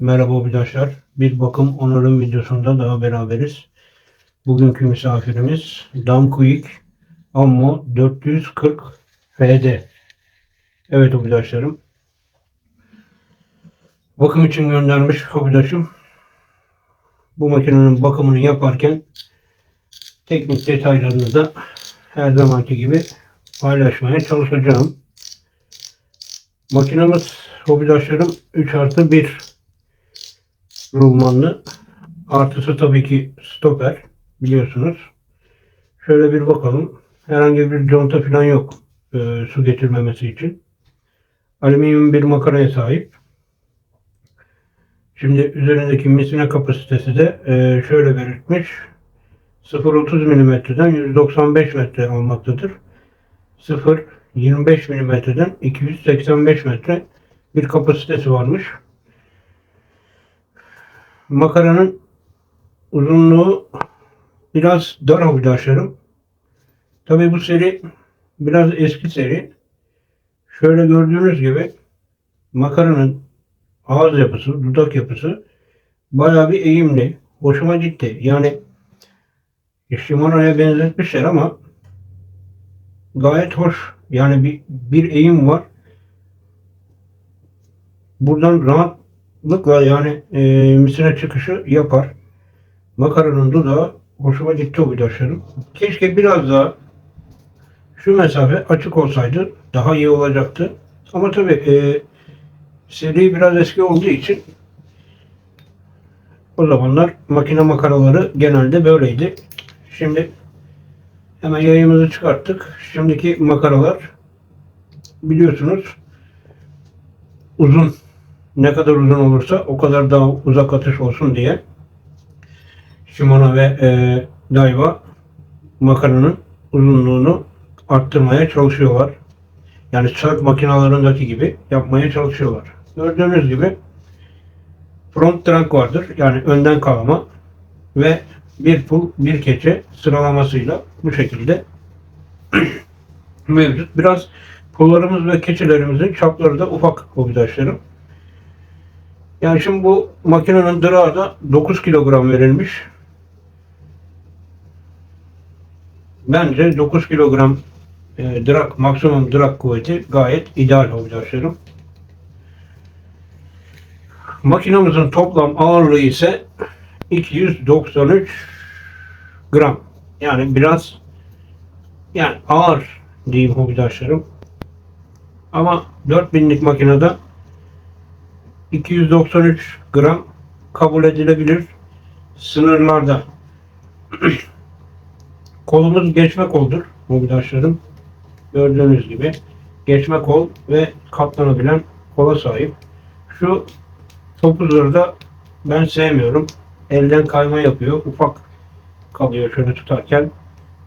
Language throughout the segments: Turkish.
Merhaba arkadaşlar. Bir bakım onarım videosunda daha beraberiz. Bugünkü misafirimiz Damkuik Ammo 440 FD. Evet arkadaşlarım. Bakım için göndermiş arkadaşım. Bu makinenin bakımını yaparken teknik detaylarını da her zamanki gibi paylaşmaya çalışacağım. Makinemiz hobidaşlarım 3 artı 1 rulmanlı. Artısı tabii ki stoper biliyorsunuz. Şöyle bir bakalım. Herhangi bir conta falan yok e, su getirmemesi için. Alüminyum bir makaraya sahip. Şimdi üzerindeki misine kapasitesi de e, şöyle belirtmiş. 0.30 mm'den 195 metre almaktadır. 0 25 mm'den 285 metre bir kapasitesi varmış. Makaranın uzunluğu biraz dar arkadaşlarım. Tabi bu seri biraz eski seri. Şöyle gördüğünüz gibi makaranın ağız yapısı, dudak yapısı bayağı bir eğimli. Hoşuma gitti. Yani Shimano'ya benzetmişler ama gayet hoş. Yani bir, bir eğim var. Buradan rahatlıkla yani e, misine çıkışı yapar. Makaranın dudağı hoşuma gitti o vidaşlarım. Keşke biraz daha şu mesafe açık olsaydı daha iyi olacaktı. Ama tabii e, seri biraz eski olduğu için o zamanlar makine makaraları genelde böyleydi. Şimdi hemen yayımızı çıkarttık. Şimdiki makaralar biliyorsunuz uzun ne kadar uzun olursa o kadar daha uzak atış olsun diye Shimano ve e, Daiwa makaranın uzunluğunu arttırmaya çalışıyorlar. Yani surf makinalarındaki gibi yapmaya çalışıyorlar. Gördüğünüz gibi front drag vardır. Yani önden kalma ve bir pul bir keçe sıralamasıyla bu şekilde mevcut. Biraz pullarımız ve keçelerimizin çapları da ufak arkadaşlarım. Yani şimdi bu makinenin drağı da 9 kilogram verilmiş. Bence 9 kilogram e, drag, maksimum drag kuvveti gayet ideal arkadaşlarım. Makinamızın toplam ağırlığı ise 293 gram. Yani biraz yani ağır diyeyim hobidaşlarım. Ama 4000'lik makinede 293 gram kabul edilebilir sınırlarda. Kolumuz geçme koldur hobidaşlarım. Gördüğünüz gibi geçme kol ve katlanabilen kola sahip. Şu topuzları da ben sevmiyorum. Elden kayma yapıyor. Ufak kalıyor şöyle tutarken.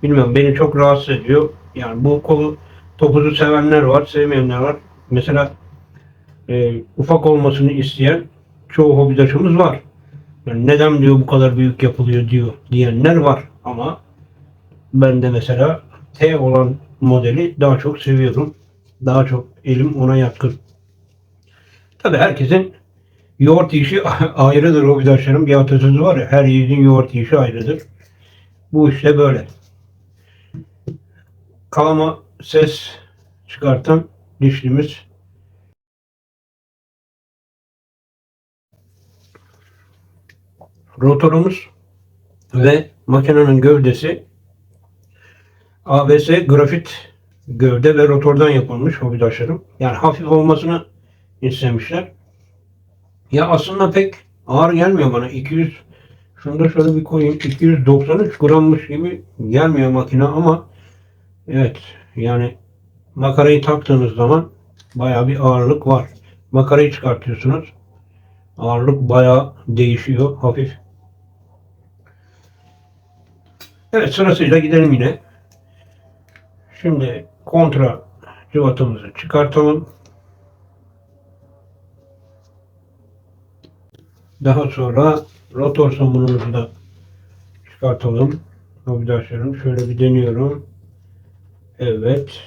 Bilmiyorum beni çok rahatsız ediyor. Yani bu kolu topuzu sevenler var, sevmeyenler var. Mesela e, ufak olmasını isteyen çoğu hobidaşımız var. Yani neden diyor bu kadar büyük yapılıyor diyor diyenler var ama ben de mesela T olan modeli daha çok seviyorum. Daha çok elim ona yatkın. Tabi herkesin yoğurt yiyişi ayrıdır hobidaşlarım. Bir atasözü var ya her yiğidin yoğurt yiyişi ayrıdır. Bu işte böyle. Kalama ses çıkartan dişlimiz. Rotorumuz ve makinenin gövdesi ABS grafit gövde ve rotordan yapılmış hobidaşlarım. Yani hafif olmasını istemişler. Ya aslında pek ağır gelmiyor bana. 200 şunu da şöyle bir koyayım. 293 grammış gibi gelmiyor makine ama evet yani makarayı taktığınız zaman baya bir ağırlık var. Makarayı çıkartıyorsunuz. Ağırlık baya değişiyor hafif. Evet sırasıyla gidelim yine. Şimdi kontra cıvatımızı çıkartalım. Daha sonra rotor somunumuzu da çıkartalım. Arkadaşlarım şöyle bir deniyorum. Evet.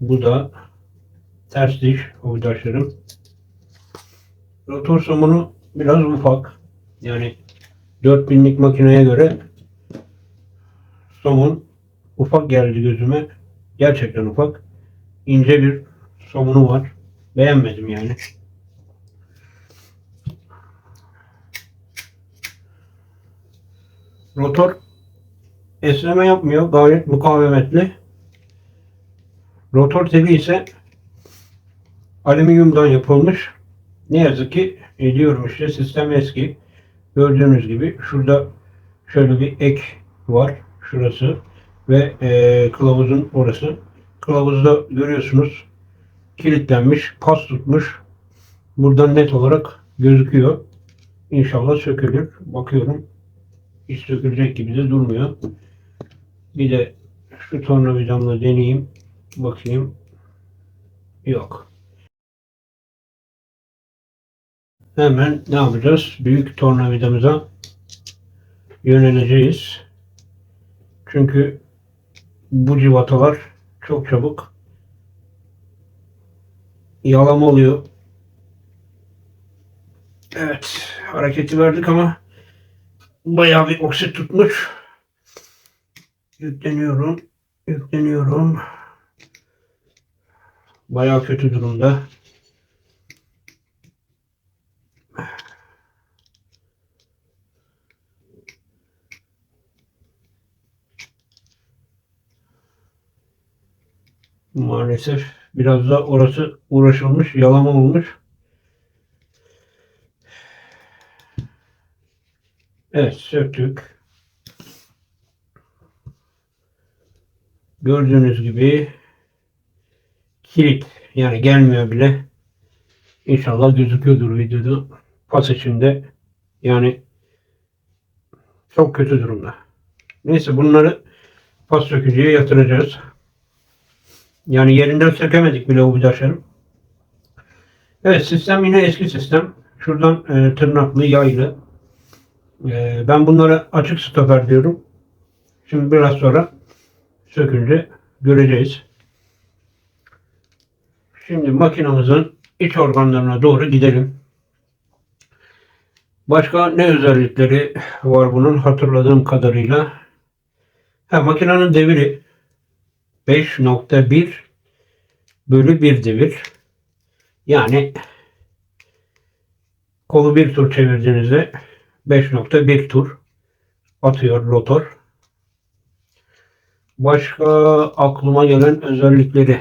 Bu da ters diş arkadaşlarım. rotor somunu biraz ufak. Yani 4000'lik makineye göre somun ufak geldi gözüme. Gerçekten ufak. İnce bir somunu var. Beğenmedim yani. Rotor esneme yapmıyor. Gayet mukavemetli. Rotor teli ise alüminyumdan yapılmış. Ne yazık ki e, diyorum işte sistem eski. Gördüğünüz gibi şurada şöyle bir ek var. Şurası ve e, kılavuzun orası. Kılavuzda görüyorsunuz kilitlenmiş, pas tutmuş. Buradan net olarak gözüküyor. İnşallah sökülür. Bakıyorum hiç sökülecek gibi de durmuyor. Bir de şu tornavidamla deneyeyim. Bakayım. Yok. Hemen ne yapacağız? Büyük tornavidamıza yöneleceğiz. Çünkü bu civatalar çok çabuk yalama oluyor. Evet, hareketi verdik ama bayağı bir oksit tutmuş. Yükleniyorum. Yükleniyorum. Bayağı kötü durumda. Maalesef biraz da orası uğraşılmış, yalama olmuş. Evet, söktük. Gördüğünüz gibi kilit yani gelmiyor bile. İnşallah gözüküyordur videoda. Pas içinde yani çok kötü durumda. Neyse bunları pas sökücüye yatıracağız. Yani yerinden sökemedik bile o vidaşları. Evet sistem yine eski sistem. Şuradan e, tırnaklı yaylı. E, ben bunlara açık stoper diyorum. Şimdi biraz sonra sökünce göreceğiz. Şimdi makinamızın iç organlarına doğru gidelim. Başka ne özellikleri var bunun hatırladığım kadarıyla? Ha, makinenin deviri 5.1 bölü 1 devir. Yani kolu bir tur çevirdiğinizde 5.1 tur atıyor rotor. Başka aklıma gelen özellikleri.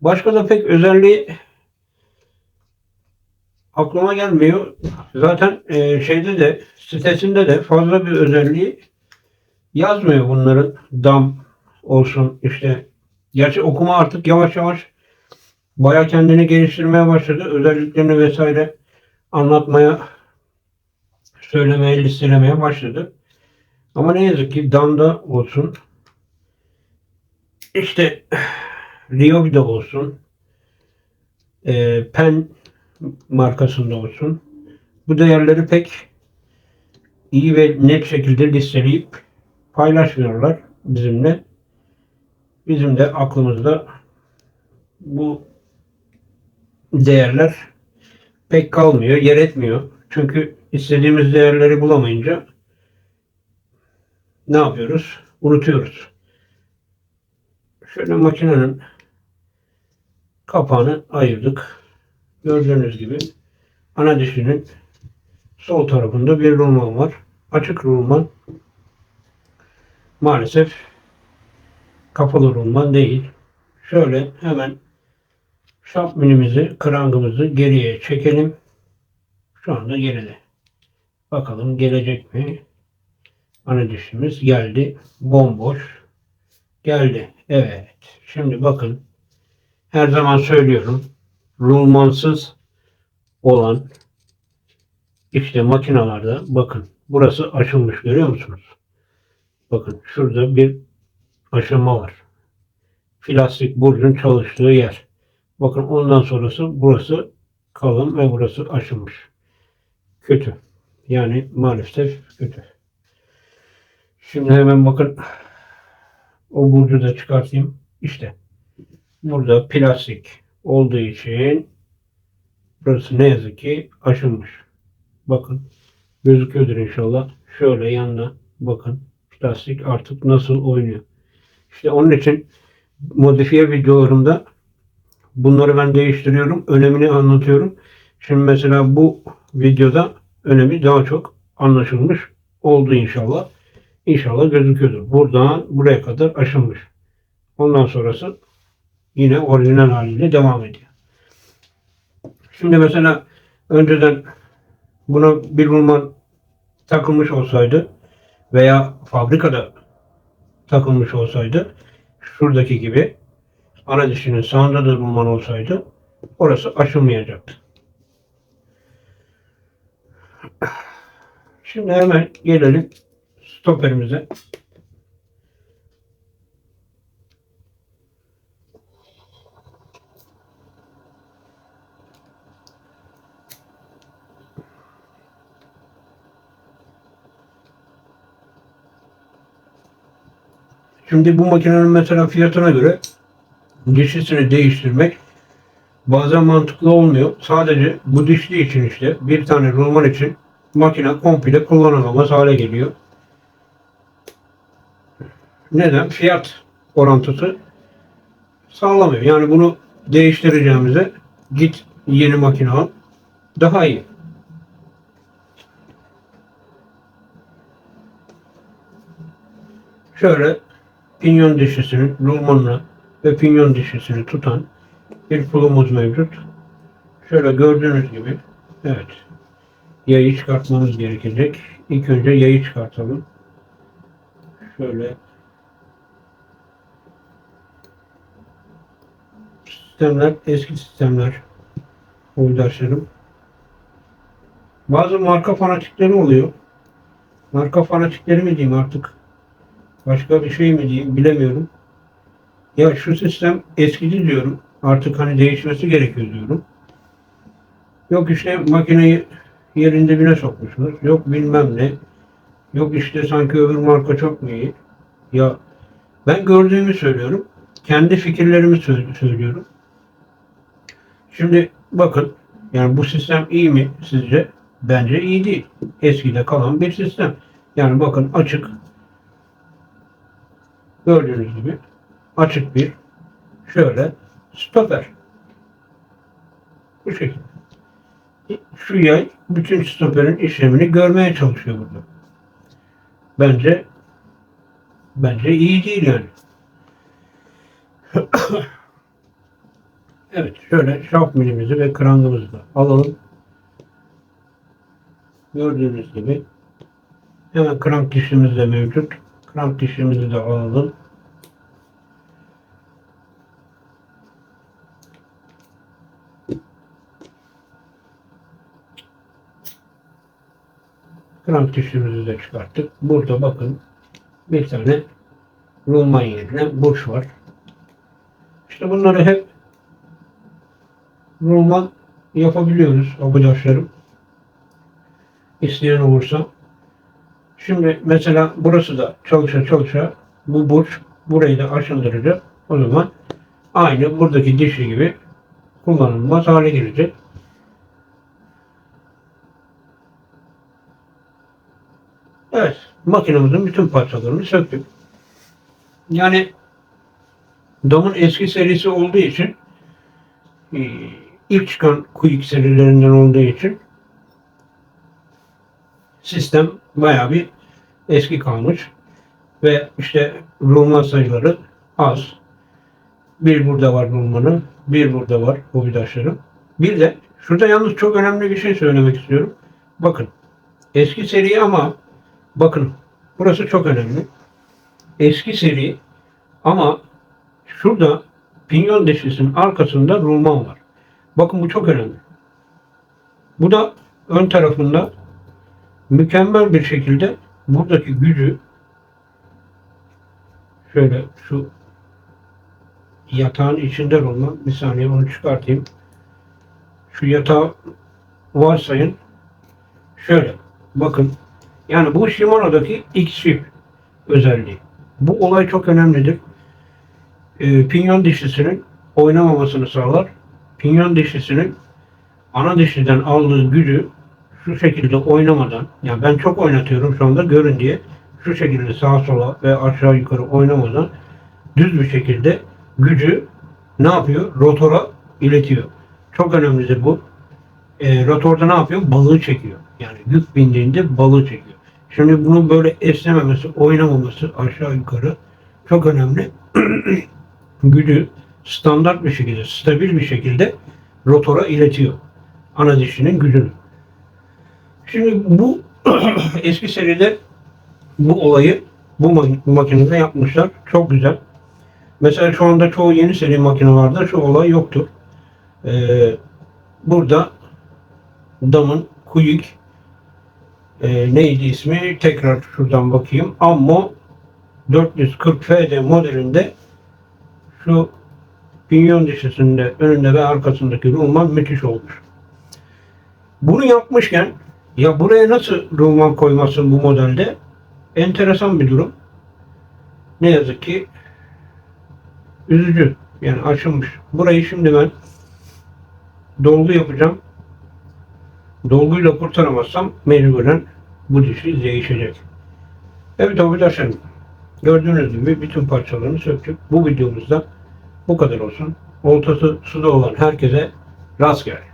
Başka da pek özelliği aklıma gelmiyor. Zaten e, şeyde de sitesinde de fazla bir özelliği yazmıyor bunların. Dam olsun işte. Gerçi okuma artık yavaş yavaş baya kendini geliştirmeye başladı. Özelliklerini vesaire anlatmaya, söylemeye, listelemeye başladı. Ama ne yazık ki damda olsun. İşte Ryobi'de olsun. E, Pen markasında olsun. Bu değerleri pek iyi ve net şekilde listeleyip paylaşmıyorlar bizimle. Bizim de aklımızda bu değerler pek kalmıyor, yer etmiyor. Çünkü istediğimiz değerleri bulamayınca ne yapıyoruz? Unutuyoruz. Şöyle makinenin kapağını ayırdık. Gördüğünüz gibi ana dişinin sol tarafında bir rulman var. Açık rulman maalesef kapalı rulman değil. Şöyle hemen şapminimizi, krangımızı geriye çekelim. Şu anda geride. Bakalım gelecek mi? Ana dişimiz geldi. Bomboş. Geldi. Evet. Şimdi bakın. Her zaman söylüyorum. Rulmansız olan işte makinalarda bakın burası açılmış görüyor musunuz? Bakın şurada bir aşama var. Plastik burcun çalıştığı yer. Bakın ondan sonrası burası kalın ve burası aşılmış. Kötü. Yani maalesef kötü. Şimdi hemen bakın o burcu da çıkartayım. İşte burada plastik olduğu için Burası ne yazık ki aşınmış. Bakın. Gözüküyordur inşallah. Şöyle yanına bakın. Lastik artık nasıl oynuyor. İşte onun için modifiye videolarımda bunları ben değiştiriyorum. Önemini anlatıyorum. Şimdi mesela bu videoda önemi daha çok anlaşılmış oldu inşallah. İnşallah gözüküyordur. Buradan buraya kadar aşılmış. Ondan sonrası yine orijinal haliyle devam ediyor. Şimdi mesela önceden buna bir rulman takılmış olsaydı veya fabrikada takılmış olsaydı şuradaki gibi ana dişinin sağında da rulman olsaydı orası aşılmayacaktı. Şimdi hemen gelelim stoperimize. Şimdi bu makinenin mesela fiyatına göre dişlisini değiştirmek bazen mantıklı olmuyor. Sadece bu dişli için işte bir tane rulman için makine komple kullanılamaz hale geliyor. Neden? Fiyat orantısı sağlamıyor. Yani bunu değiştireceğimize git yeni makine al. Daha iyi. Şöyle pinyon dişlisinin rulmanını ve pinyon dişlisini tutan bir pulumuz mevcut. Şöyle gördüğünüz gibi evet yayı çıkartmamız gerekecek. İlk önce yayı çıkartalım. Şöyle sistemler eski sistemler uydaşlarım. Bazı marka fanatikleri oluyor. Marka fanatikleri mi diyeyim artık başka bir şey mi diyeyim bilemiyorum. Ya şu sistem eskidi diyorum. Artık hani değişmesi gerekiyor diyorum. Yok işte makineyi yerin dibine sokmuşsunuz. Yok bilmem ne. Yok işte sanki öbür marka çok mu iyi. Ya ben gördüğümü söylüyorum. Kendi fikirlerimi sö- söylüyorum. Şimdi bakın yani bu sistem iyi mi sizce? Bence iyi değil. Eskide kalan bir sistem. Yani bakın açık. Gördüğünüz gibi açık bir şöyle stoper. Bu şekilde. Şu yay bütün stoperin işlemini görmeye çalışıyor burada. Bence bence iyi değil yani. evet şöyle şaf milimizi ve krangımızı da alalım. Gördüğünüz gibi hemen krank dişimiz de mevcut. Krank dişimizi de alalım. Krank dişimizi de çıkarttık. Burada bakın bir tane rulman yerine burç var. İşte bunları hep rulman yapabiliyoruz arkadaşlarım. İsteyen olursa. Şimdi mesela burası da çalışa çalışa bu burç burayı da aşındıracak. O zaman aynı buradaki dişi gibi kullanılmaz hale gelecek. Evet, makinemizin bütün parçalarını söktük. Yani Dom'un eski serisi olduğu için e, ilk çıkan Quick serilerinden olduğu için sistem bayağı bir eski kalmış ve işte rulman sayıları az. Bir burada var rulmanı, bir burada var hobidaşları. Bir de şurada yalnız çok önemli bir şey söylemek istiyorum. Bakın eski seri ama bakın burası çok önemli. Eski seri ama şurada pinyon dişlisinin arkasında rulman var. Bakın bu çok önemli. Bu da ön tarafında mükemmel bir şekilde buradaki gücü şöyle şu yatağın içinde rulman bir saniye onu çıkartayım. Şu yatağı varsayın. Şöyle bakın yani bu Shimano'daki X-Ship özelliği. Bu olay çok önemlidir. E, pinyon dişlisinin oynamamasını sağlar. Pinyon dişlisinin ana dişliden aldığı gücü şu şekilde oynamadan, yani ben çok oynatıyorum şu anda görün diye, şu şekilde sağa sola ve aşağı yukarı oynamadan düz bir şekilde gücü ne yapıyor? Rotora iletiyor. Çok önemli bu. E, rotorda ne yapıyor? Balığı çekiyor. Yani yük bindiğinde balığı çekiyor. Şimdi bunun böyle esnememesi, oynamaması aşağı yukarı çok önemli. Gücü standart bir şekilde, stabil bir şekilde rotora iletiyor. Ana dişinin gücünü. Şimdi bu eski seride bu olayı bu ma- makinede yapmışlar. Çok güzel. Mesela şu anda çoğu yeni seri makinelerde şu olay yoktur. Ee, burada damın Quick e, neydi ismi? Tekrar şuradan bakayım. Ammo 440 FD modelinde şu pinyon dişisinde önünde ve arkasındaki rulman müthiş olmuş. Bunu yapmışken ya buraya nasıl rulman koymasın bu modelde? Enteresan bir durum. Ne yazık ki üzücü. Yani açılmış. Burayı şimdi ben dolgu yapacağım. Dolguyla kurtaramazsam mecburen bu dişi değişecek. Evet arkadaşlarım. Gördüğünüz gibi bütün parçalarını söktük. Bu videomuzda bu kadar olsun. Oltası suda olan herkese rast gelsin.